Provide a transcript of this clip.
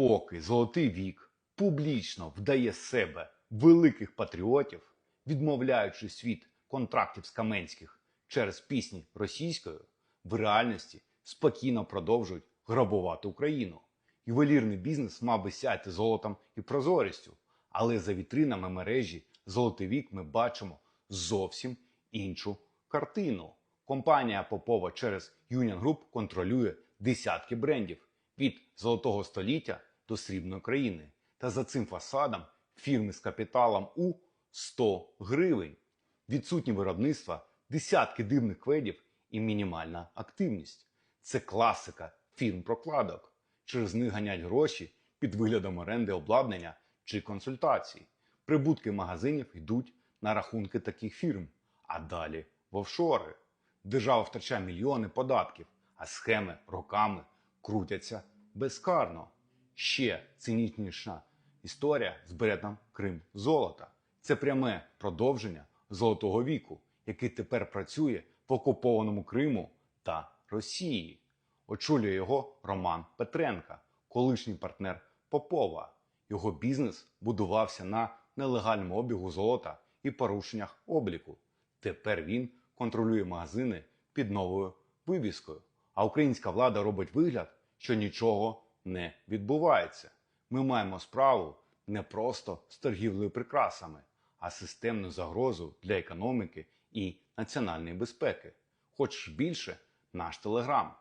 поки Золотий вік публічно вдає себе великих патріотів, відмовляючи світ контрактів з Каменських через пісні російською, в реальності спокійно продовжують грабувати Україну. Ювелірний бізнес мав би сяяти золотом і прозорістю, але за вітринами мережі Золотий вік ми бачимо зовсім іншу картину. Компанія Попова через Union Group контролює десятки брендів від золотого століття до срібної країни. Та за цим фасадом фірми з капіталом у 100 гривень. Відсутні виробництва, десятки дивних кведів і мінімальна активність. Це класика фірм прокладок. Через них ганять гроші під виглядом оренди обладнання чи консультацій. Прибутки магазинів йдуть на рахунки таких фірм, а далі в офшори. Держава втрачає мільйони податків, а схеми роками крутяться безкарно. Ще цинічніша історія з бредом Крим золота. Це пряме продовження золотого віку, який тепер працює в окупованому Криму та Росії. Очолює його Роман Петренка, колишній партнер Попова. Його бізнес будувався на нелегальному обігу золота і порушеннях обліку. Тепер він контролює магазини під новою вивіскою. А українська влада робить вигляд, що нічого не відбувається. Ми маємо справу не просто з торгівлею прикрасами, а системну загрозу для економіки і національної безпеки. Хочеш більше наш телеграм.